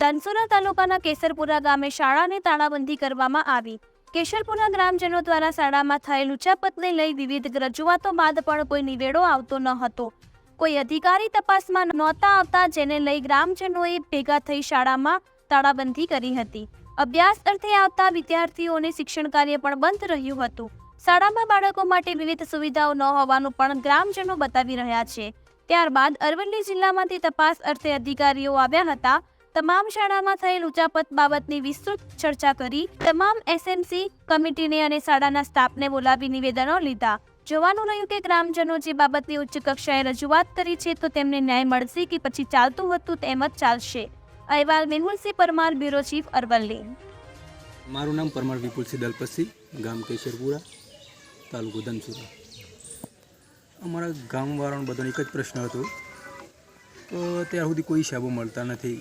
ધનસુરા તાલુકાના કેસરપુરા ગામે શાળાને તાળાબંધી કરવામાં આવી. કેશરપુરા ગ્રામજનો દ્વારા શાળામાં થયેલ ઉચાપતને લઈ વિવિધ રજૂઆતો બાદ પણ કોઈ નિવેડો આવતો ન હતો. કોઈ અધિકારી તપાસમાં નહોતા આવતા, જેને લઈ ગ્રામજનોએ ભેગા થઈ શાળામાં તાળાબંધી કરી હતી. અભ્યાસ અર્થે આવતા વિદ્યાર્થીઓને શિક્ષણ કાર્ય પણ બંધ રહ્યું હતું. શાળામાં બાળકો માટે વિવિધ સુવિધાઓ ન હોવાનું પણ ગ્રામજનો બતાવી રહ્યા છે. ત્યારબાદ અરવલ્લી જિલ્લામાંથી તપાસ અર્થે અધિકારીઓ આવ્યા હતા. તમામ શાળામાં થયેલ ઉચાપત બાબતની વિસ્તૃત ચર્ચા કરી તમામ એસએમસી કમિટીને અને શાળાના સ્ટાફને બોલાવી નિવેદનો લીધા. જોવાનું રહ્યું કે ગ્રામજનો જે બાબતની ઉચ્ચ કક્ષાએ રજૂઆત કરી છે તો તેમને ન્યાય મળશે કે પછી ચાલતું હતું તેમ જ ચાલશે. અહેવાલ મેહુલસિંહ પરમાર, બ્યુરો ચીફ અરવલ્લી. મારું નામ પરમાર વિપુલસિંહ દલપતસિંહ, ગામ કેશરપુરા, તાલુકો ધનસુરા. અમારા ગામવાળાનો બધાનો એક જ પ્રશ્ન હતો. તો ત્યાં સુધી કોઈ હિસાબો મળતા નથી.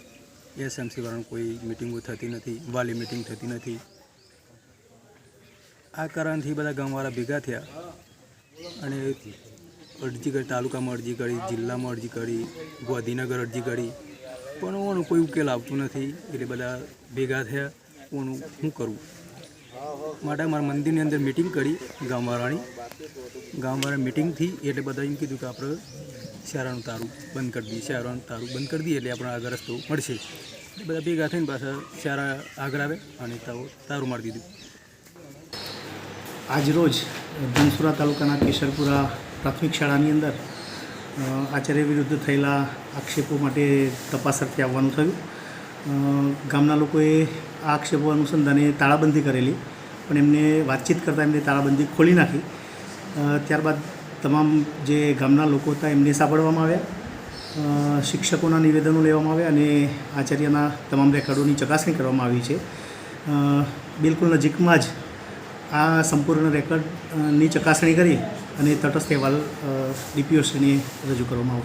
એસએમસી વાળાનું કોઈ મિટિંગો થતી નથી, વાલી મિટિંગ થતી નથી. આ કારણથી બધા ગામવાળા ભેગા થયા અને અરજી કરી, તાલુકામાં અરજી કરી, જિલ્લામાં અરજી કરી, ગાંધીનગર અરજી કરી. પણ ઓનું કોઈ ઉકેલ આવતું નથી, એટલે બધા ભેગા થયા, ઓનું શું કરવું? માટે મારા મંદિરની અંદર મિટિંગ કરી ગામવાળાની. ગામવાળા મિટિંગથી એટલે બધા એમ કીધું કે આપણે શાળાનું તારું બંધ કરી દઈએ. શિયાળાનું તારું બંધ કરી દઈએ એટલે આપણે આગળ રસ્તો મળશે. બધા ભેગા થઈને પાછા શિયાળા આગળ આવે અને તારું મારી દીધું. આજરોજ ધનસુરા તાલુકાના કેશરપુરા પ્રાથમિક શાળાની અંદર આચાર્ય વિરુદ્ધ થયેલા આક્ષેપો માટે તપાસ અર્થે આવવાનું થયું. ગામના લોકોએ આ આક્ષેપો અનુસંધાને તાળાબંધી કરેલી, પણ એમને વાતચીત કરતાં એમને તાળાબંધી ખોલી નાખી. ત્યારબાદ તમામ જે ગામના લોકો હતા, એમને સાંભળવામાં આવ્યા. શિક્ષકોના નિવેદનો લેવામાં આવ્યા અને આચાર્યના તમામ રેકોર્ડોની ચકાસણી કરવામાં આવી છે. બિલકુલ નજીકમાં જ આ સંપૂર્ણ રેકોર્ડની ચકાસણી કરી અને તટસ્થ અહેવાલ ડીપીઓશ્રીને રજૂ કરવામાં આવશે.